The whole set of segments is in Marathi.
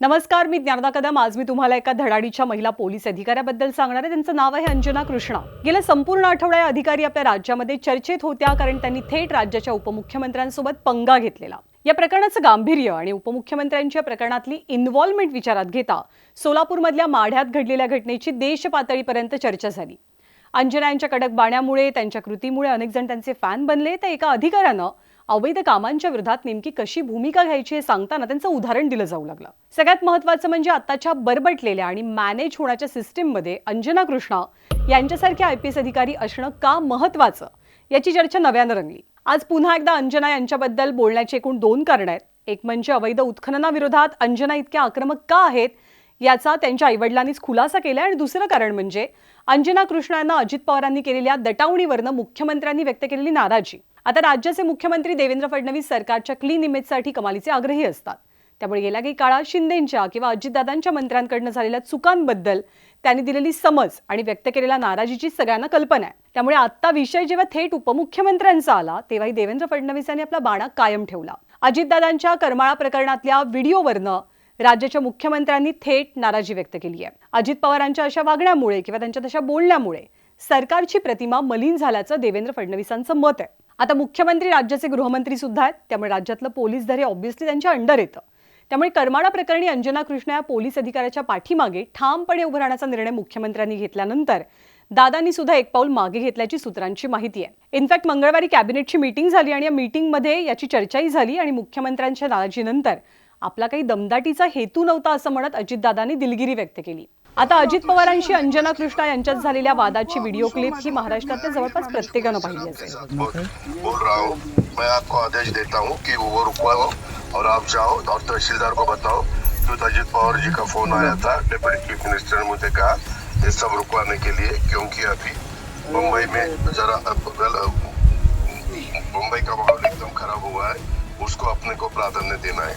नमस्कार मी ज्ञानदा कदम. आज मी तुम्हाला एका धडाडीच्या महिला पोलीस अधिकाऱ्याबद्दल सांगणार आहे. त्यांचं नाव आहे अंजना कृष्णा. गेल्या संपूर्ण आठवड्या या अधिकारी आपल्या राज्यामध्ये चर्चेत होत्या कारण त्यांनी थेट राज्याच्या उपमुख्यमंत्र्यांसोबत पंगा घेतलेला. या प्रकरणाचं गांभीर्य आणि उपमुख्यमंत्र्यांच्या प्रकरणातली इन्व्हॉल्वमेंट विचारात घेता सोलापूरमधल्या माढ्यात घडलेल्या घटनेची देश पातळीपर्यंत चर्चा झाली. अंजना यांच्या कडक बाण्यामुळे त्यांच्या कृतीमुळे अनेक जण त्यांचे फॅन बनले. तर एका अधिकाऱ्यानं अवैध कामांच्या विरोधात नेमकी कशी भूमिका घ्यायची हे सांगताना त्यांचं उदाहरण दिलं जाऊ लागलं. सगळ्यात महत्वाचं म्हणजे आताच्या बरबटलेल्या आणि मॅनेज होण्याच्या सिस्टीममध्ये अंजना कृष्णा यांच्यासारखे आय पी एस अधिकारी असणं का महत्वाचं याची चर्चा नव्यानं रंगली. आज पुन्हा एकदा अंजना यांच्याबद्दल बोलण्याची एकूण दोन कारण आहेत. एक म्हणजे अवैध उत्खननाविरोधात अंजना इतक्या आक्रमक का आहेत? याचा त्यांच्या आईवडिलांनीच खुलासा केला आणि दुसरं कारण म्हणजे अंजना कृष्णांना अजित पवारांनी केलेल्या दटावणीवरनं मुख्यमंत्र्यांनी व्यक्त केलेली नाराजी. आता राज्याचे मुख्यमंत्री देवेंद्र फडणवीस सरकारच्या क्लीन इमेजसाठी कमालीचे आग्रही असतात. त्यामुळे गेल्या काही काळात शिंदेंच्या किंवा अजितदादांच्या मंत्र्यांकडनं झालेल्या चुकांबद्दल त्यांनी दिलेली समज आणि व्यक्त केलेल्या नाराजीची सगळ्यांना कल्पना आहे. त्यामुळे आत्ता विषय जेव्हा थेट उपमुख्यमंत्र्यांचा आला तेव्हाही देवेंद्र फडणवीस यांनी आपला बाणा कायम ठेवला. अजितदादांच्या करमाळा प्रकरणातल्या व्हिडिओवरनं राज्याच्या मुख्यमंत्र्यांनी थेट नाराजी व्यक्त केली आहे. अजित पवारांच्या अशा वागण्यामुळे किंवा त्यांच्या तशा बोलण्यामुळे सरकारची प्रतिमा मलिन झाल्याचं देवेंद्र फडणवीसांचं मत आहे. आता मुख्यमंत्री राज्याचे गृहमंत्री सुद्धा आहेत त्यामुळे राज्यातलं पोलीस दर हे ऑब्व्हियसली त्यांच्या अंडर येतं. त्यामुळे करमाडा प्रकरणी अंजना कृष्णा या पोलीस अधिकाऱ्याच्या पाठीमागे ठामपणे उभं राहण्याचा निर्णय मुख्यमंत्र्यांनी घेतल्यानंतर दादांनी सुद्धा एक पाऊल मागे घेतल्याची सूत्रांची माहिती आहे. इनफॅक्ट मंगळवारी कॅबिनेटची मीटिंग झाली आणि या मीटिंगमध्ये याची चर्चाही झाली आणि मुख्यमंत्र्यांच्या नाराजीनंतर आपला काही दमदाटीचा हेतू नव्हता असं म्हणत अजितदादांनी दिलगिरी व्यक्त केली. आता अजित पवारांशी अंजना कृष्णा यांच्यात झालेल्या वादाची व्हिडिओ क्लिप ही महाराष्ट्रातल्या जवळपास प्रत्येकानं पाहिली असेल. बोल, मैं आपको आदेश देता हूँ कि वो रुकवाओ और आप जाओ और तहसीलदार को बताओ तो अजित पवार जी का फोन आया था डिप्टी चीफ मिनिस्टर ने मुझे कहा ये सब रुकवाने के लिए क्योंकि अभी मुंबई में जरा मुंबई का माहौल एकदम खराब हुआ है उसको अपने को प्राधान्य देना है।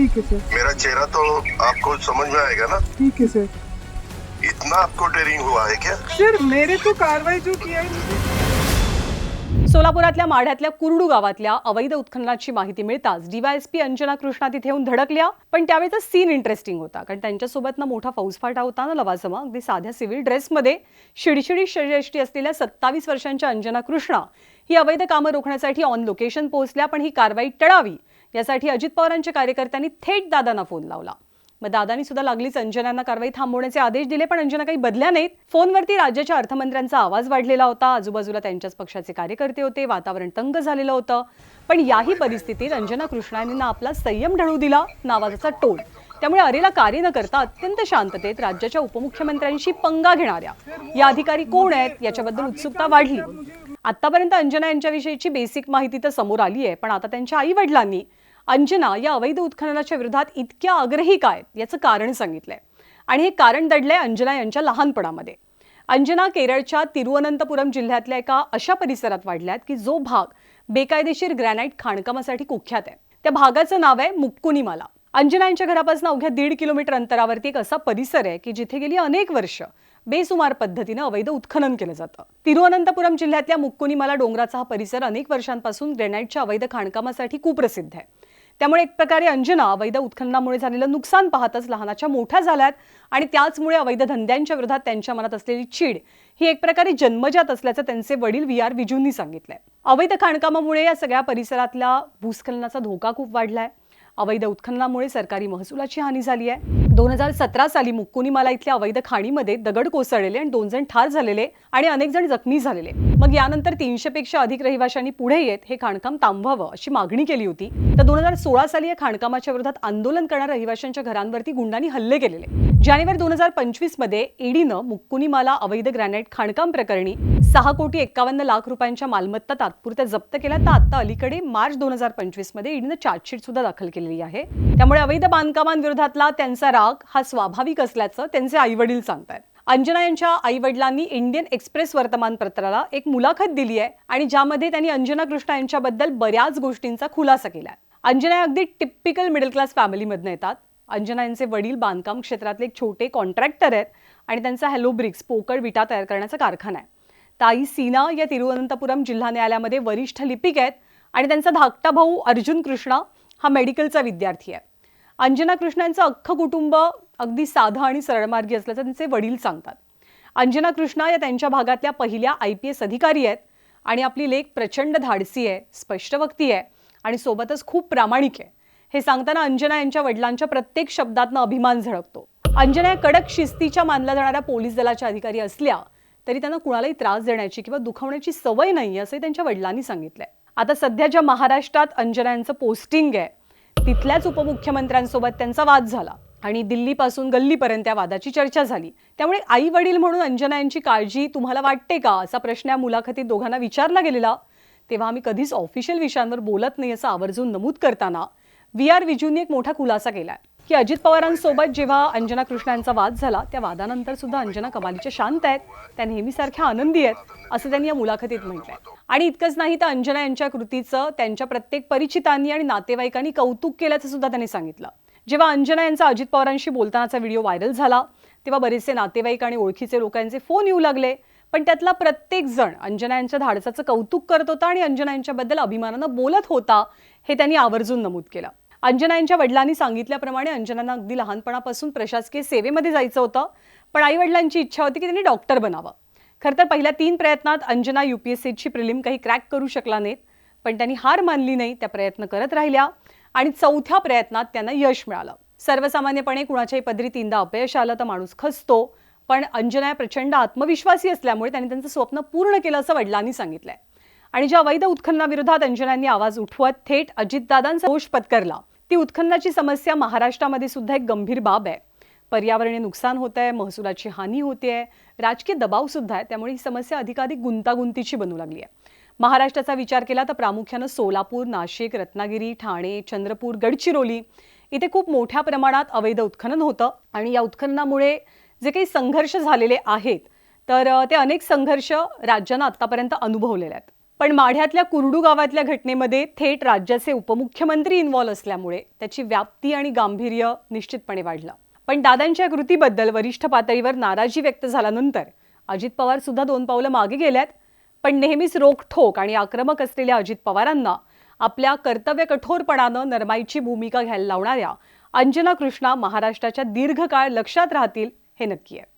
ठीक है सर मेरा चेहरा तो आपको समझ में आएगा ना? ठीक है सर इतना आपको डेरिंग हुआ है क्या? सर मेरे तो कार्रवाई जो किया है सोलापुरातल्या माढ्यातल्या कुरडू गावातल्या अवैध उत्खननाची माहिती मिळताच डीवायएसपी अंजना कृष्णा तिथे येऊन धडकल्या. पण त्यावेळेचा सीन इंटरेस्टिंग होता कारण त्यांच्यासोबत ना मोठा फौजफाटा होता ना लवाजमा अगदी साध्या सिव्हिल ड्रेसमध्ये शिडशिडी शरीरयष्टी असलेल्या सत्तावीस वर्षांच्या अंजना कृष्णा ही अवैध कामं रोखण्यासाठी ऑन लोकेशन पोहोचल्या पण ही कारवाई टळावी. यासाठी अजित पवारांच्या कार्यकर्त्यांनी थेट दादांना फोन लावला. मग दादानी सुद्धा लागलीच अंजनांना कारवाई थांबवण्याचे आदेश दिले पण अंजना काही बदल्या नाहीत. फोनवरती राज्याच्या अर्थमंत्र्यांचा आवाज वाढलेला होता. आजूबाजूला त्यांच्याच पक्षाचे कार्यकर्ते होते वातावरण तंग झालेलं होतं. पण याही परिस्थितीत अंजना कृष्णा ना आपला संयम ढळू दिला नावाजाचा टोल. त्यामुळे अरेला कार्य न करता अत्यंत शांततेत राज्याच्या उपमुख्यमंत्र्यांशी पंगा घेणाऱ्या या अधिकारी कोण आहेत याच्याबद्दल उत्सुकता वाढली. आतापर्यंत अंजना यांच्याविषयीची बेसिक माहिती तर समोर आली आहे पण आता त्यांच्या आई वडिलांनी अंजना या अवैध उत्खननाच्या विरोधात इतक्या आग्रही काय याचं कारण सांगितलंय. आणि हे कारण दडलंय अंजना यांच्या लहानपणामध्ये. अंजना केरळच्या तिरुअनंतपुरम जिल्ह्यातल्या एका अशा परिसरात वाढल्यात की जो भाग बेकायदेशीर ग्रॅनाईट खाणकामासाठी कुख्यात आहे. त्या भागाचं नाव आहे मुक्कुनीमाला. अंजना यांच्या घरापासून अवघ्या दीड किलोमीटर अंतरावरती एक असा परिसर आहे की जिथे गेली अनेक वर्ष बेसुमार पद्धतीनं अवैध उत्खनन केलं जातं. तिरुअनंतपुरम जिल्ह्यातल्या मुक्कुनीमाला डोंगराचा हा परिसर अनेक वर्षांपासून ग्रेनाईटच्या अवैध खाणकामासाठी कुप्रसिद्ध आहे. त्यामुळे एक प्रकारे अंजना अवैध उत्खननामुळे झालेलं नुकसान पाहतच लहानाच्या मोठ्या झाल्यात आणि त्याचमुळे अवैध धंद्यांच्या विरोधात त्यांच्या मनात असलेली चीड ही एक प्रकारे जन्मजात असल्याचं त्यांचे वडील व्ही आर विजूंनी सांगितलंय. अवैध खाणकामामुळे या सगळ्या परिसरातल्या भूस्खलनाचा धोका खूप वाढलाय. अवैध उत्खननामुळे सरकारी महसुलाची हानी झाली आहे दोन हजार सतरा साली मुक्कुनीमाला इथल्या अवैध खाणीमध्ये दगड कोसळलेले आणि दोन जण ठार झालेले आणि अनेक जण जखमी झालेले. मग यानंतर तीनशेपेक्षा अधिक रहिवाशांनी पुढे येत हे खाणकाम थांबवावं अशी मागणी केली होती. तर दोन हजार सोळा साली या खाणकामाच्या विरोधात आंदोलन करणाऱ्या रहिवाशांच्या घरांवरती गुंडांनी हल्ले केलेले. जानेवारी दोन हजार पंचवीसमध्ये ईडीनं मुक्कुनीमाला अवैध ग्रॅनाइट खाणकाम प्रकरणी सहा कोटी एक्कावन्न लाख रुपयांच्या मालमत्ता तात्पुरत्या जप्त केल्या. तर आता अलीकडे मार्च दोन हजार पंचवीसमध्ये ईडीनं चार्जशीट सुद्धा दाखल केलेली आहे. त्यामुळे अवैध बांधकामांविरोधातला त्यांचा राग हा स्वाभाविक असल्याचं त्यांचे आई वडील सांगतात अंजना यांच्या आई वडिलांनी इंडियन एक्सप्रेस वर्तमानपत्राला एक मुलाखत दिली आहे आणि ज्यामध्ये त्यांनी अंजना कृष्णा यांच्याबद्दल बऱ्याच गोष्टींचा खुलासा केला अंजना या अगदी टिपिकल मिडल क्लास फॅमिलीमधनं येतात. अंजना यांचे वडील बांधकाम क्षेत्रातले एक छोटे कॉन्ट्रॅक्टर आहेत आणि त्यांचा हॅलो ब्रिक्स पोकळ विटा तयार करण्याचा कारखाना आहे. ताई सीना या तिरुवनंतपुरम जिल्हा न्यायालयामध्ये वरिष्ठ लिपिक आहेत आणि त्यांचा धाकटा भाऊ अर्जुन कृष्णा हा मेडिकलचा विद्यार्थी आहे. अंजना कृष्णांचं अख्खं कुटुंब अगदी साधं आणि सरळमार्गी असल्याचं त्यांचे वडील सांगतात. अंजना कृष्णा या त्यांच्या भागातल्या पहिल्या आय पी एस अधिकारी आहेत आणि आपली लेख प्रचंड धाडसी आहे स्पष्टवक्ती आहे आणि सोबतच खूप प्रामाणिक आहे. हे सांगताना अंजना यांच्या वडिलांच्या प्रत्येक शब्दातनं अभिमान झळकतो. अंजना या कडक शिस्तीच्या मानल्या जाणाऱ्या पोलीस दलाच्या अधिकारी असल्या तरी त्यांना कुणालाही त्रास देण्याची किंवा दुखवण्याची सवय नाही असंही त्यांच्या वडिलांनी सांगितलंय. आता सध्या ज्या महाराष्ट्रात अंजना यांचं पोस्टिंग आहे तिथल्याच उपमुख्यमंत्र्यांसोबत त्यांचा वाद झाला आणि दिल्लीपासून गल्लीपर्यंत त्या वादाची चर्चा झाली. त्यामुळे आई वडील म्हणून अंजना यांची काळजी तुम्हाला वाटते का? असा प्रश्न या मुलाखतीत दोघांना विचारला गेलेला. तेव्हा आम्ही कधीच ऑफिशियल विषयांवर बोलत नाही असं आवर्जून नमूद करताना व्ही आर विजूंनी एक मोठा खुलासा केला आहे की अजित पवारांसोबत जेव्हा अंजना कृष्णा यांचा वाद झाला त्या वादानंतर सुद्धा अंजना कमालीच्या शांत आहेत. त्या नेहमीसारख्या आनंदी आहेत असं त्यांनी या मुलाखतीत म्हटलंय. आणि इतकंच नाही तर अंजना यांच्या कृतीचं त्यांच्या प्रत्येक परिचितांनी आणि नातेवाईकांनी कौतुक केल्याचं सुद्धा त्यांनी सांगितलं. जेव्हा अंजना यांचा अजित पवारांशी बोलतानाचा व्हिडिओ व्हायरल झाला तेव्हा बरेचसे नातेवाईक आणि ओळखीचे लोकांचे फोन येऊ लागले. पण त्यातला प्रत्येक जण अंजना यांच्या धाडसाचं कौतुक करत होता आणि अंजना यांच्याबद्दल अभिमानानं बोलत होता हे त्यांनी आवर्जून नमूद केलं. अंजना यांच्या वडिलांनी सांगितल्याप्रमाणे अंजनांना अगदी लहानपणापासून प्रशासकीय सेवेमध्ये जायचं होतं. पण आई वडिलांची इच्छा होती की त्यांनी डॉक्टर बनावं. खरं तर पहिल्या तीन प्रयत्नात अंजना युपीएससीची प्रिलिम काही क्रॅक करू शकला नाहीत. पण त्यांनी हार मानली नाही त्या प्रयत्न करत राहिल्या. आणि चौथ्या प्रयत्नात त्यांना यश मिळालं. सर्वसामान्यपणे कुणाच्याही पदरी तीनदा अपयश आलं तर माणूस खचतो. पण अंजना या प्रचंड आत्मविश्वासी असल्यामुळे त्यांनी त्यांचं स्वप्न पूर्ण केलं असं वडिलांनी सांगितलंय. आणि ज्या अवैध उत्खननाविरोधात अंजनांनी आवाज उठवत थेट अजितदादांचा दोष पत्करला. ती उत्खननाची समस्या महाराष्ट्रामध्ये सुद्धा एक गंभीर बाब आहे. पर्यावरणीय नुकसान होत आहे महसुलाची हानी होते राजकीय दबाव सुद्धा आहे त्यामुळे ही समस्या अधिकाधिक गुंतागुंतीची बनू लागली आहे. महाराष्ट्राचा विचार केला तर प्रामुख्यानं सोलापूर नाशिक रत्नागिरी ठाणे चंद्रपूर गडचिरोली इथे खूप मोठ्या प्रमाणात अवैध उत्खनन होतं आणि या उत्खननामुळे जे काही संघर्ष झालेले आहेत तर ते अनेक संघर्ष राज्यानं आतापर्यंत अनुभवलेले आहेत. पण माढ्यातल्या कुरडू गावातल्या घटनेमध्ये थेट राज्याचे उपमुख्यमंत्री इन्व्हॉल्व असल्यामुळे त्याची व्याप्ती आणि गांभीर्य निश्चितपणे वाढलं. पण दादांच्या कृतीबद्दल वरिष्ठ पातळीवर नाराजी व्यक्त झाल्यानंतर अजित पवार सुद्धा दोन पावलं मागे गेल्यात. पण नेहमीच रोखठोक आणि आक्रमक असलेल्या अजित पवारांना आपल्या कर्तव्य कठोरपणानं नरमाईची भूमिका घ्यायला लावणाऱ्या अंजना कृष्णा महाराष्ट्राच्या दीर्घकाळ लक्षात राहतील हे नक्की आहे.